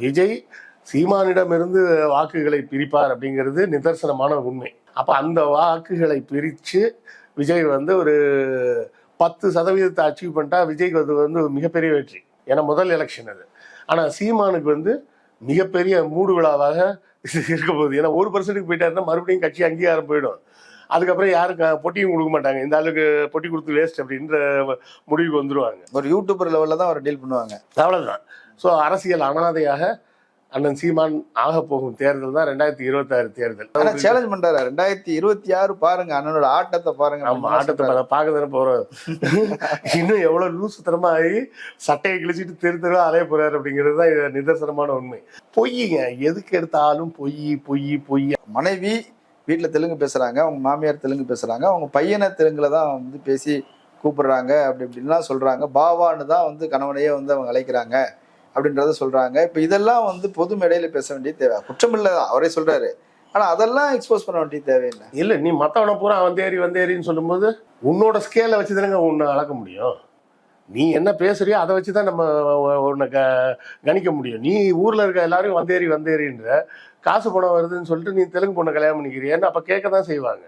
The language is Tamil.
விஜய் சீமானிடமிருந்து வாக்குகளை பிரிப்பார் அப்படிங்கிறது நிதர்சனமான உண்மை. அப்போ அந்த வாக்குகளை பிரித்து விஜய் வந்து ஒரு பத்து சதவீதத்தை அச்சீவ் பண்ணிட்டா விஜய்க்கு அது வந்து மிகப்பெரிய வெற்றி. ஏன்னா முதல் எலெக்ஷன் அது. ஆனால் சீமானுக்கு வந்து மிகப்பெரிய மூடு விழாவாக இருக்க போகுது. ஏன்னா ஒரு பர்சன்ட்டுக்கு போயிட்டாருன்னா மறுபடியும் கட்சி அங்கீகாரம் போயிடும். அதுக்கப்புறம் யாரும் பொட்டியும் கொடுக்க மாட்டாங்க. இந்த ஆளுக்கு பொட்டி கொடுத்து வேஸ்ட் அப்படின்ற முடிவுக்கு வந்துருவாங்க. ஒரு யூடியூபர் லெவல்ல தான் அவர் டீல் பண்ணுவாங்க. அவ்வளவுதான். ஸோ அரசியல் அனாதையாக அண்ணன் சீமான் ஆக போகும் தேர்தல் தான் ரெண்டாயிரத்தி இருபத்தாறு தேர்தல். ஆனா சேலஞ்ச் பண்றாரு? ரெண்டாயிரத்தி இருபத்தி ஆறு பாருங்க அண்ணனோட ஆட்டத்தை பாருங்க. ஆமா அப்படின்னு ஆட்டத்தை பார்க்க தானே போறோம். இன்னும் எவ்வளவு லூசுத்தனமா ஆகி சட்டையை கிழிச்சிட்டு தெரு தெருவா அலைய போறாரு அப்படிங்கிறது தான் நிதர்சனமான உண்மை. பொய்யுங்க. எதுக்கு எடுத்தாலும் பொய் பொய் பொய். மனைவி வீட்டில் தெலுங்கு பேசுகிறாங்க அவங்க மாமியார் தெலுங்கு பேசுகிறாங்க அவங்க பையனை தெலுங்குல தான் வந்து பேசி கூப்பிடுறாங்க அப்படி இப்படின்லாம் சொல்கிறாங்க பாவான்னு தான் வந்து கணவனையே வந்து அவங்க அழைக்கிறாங்க அப்படின்றத சொல்கிறாங்க இப்போ இதெல்லாம் வந்து பொது மேடையில் பேச வேண்டிய தேவை. குற்றம் இல்லை அவரே சொல்கிறாரு ஆனால் அதெல்லாம் எக்ஸ்போஸ் பண்ண வேண்டிய தேவையில்லை. இல்லை நீ மற்றவனை பூரா வந்தேறி வந்தேறின்னு சொல்லும்போது உன்னோட ஸ்கேலை வச்சு தானே உன்னை அளக்க முடியும்? நீ என்ன பேசுறியோ அதை வச்சு தான் நம்ம உன்னை க கணிக்க முடியும். நீ ஊரில் இருக்க எல்லாரும் வந்தேறி வந்தேறின்ற காசு பணம் வருதுன்னு சொல்லிட்டு நீ தெலுங்கு பொண்ணை கல்யாணம் பண்ணிக்கிறியன்னு அப்போ கேட்க தான் செய்வாங்க.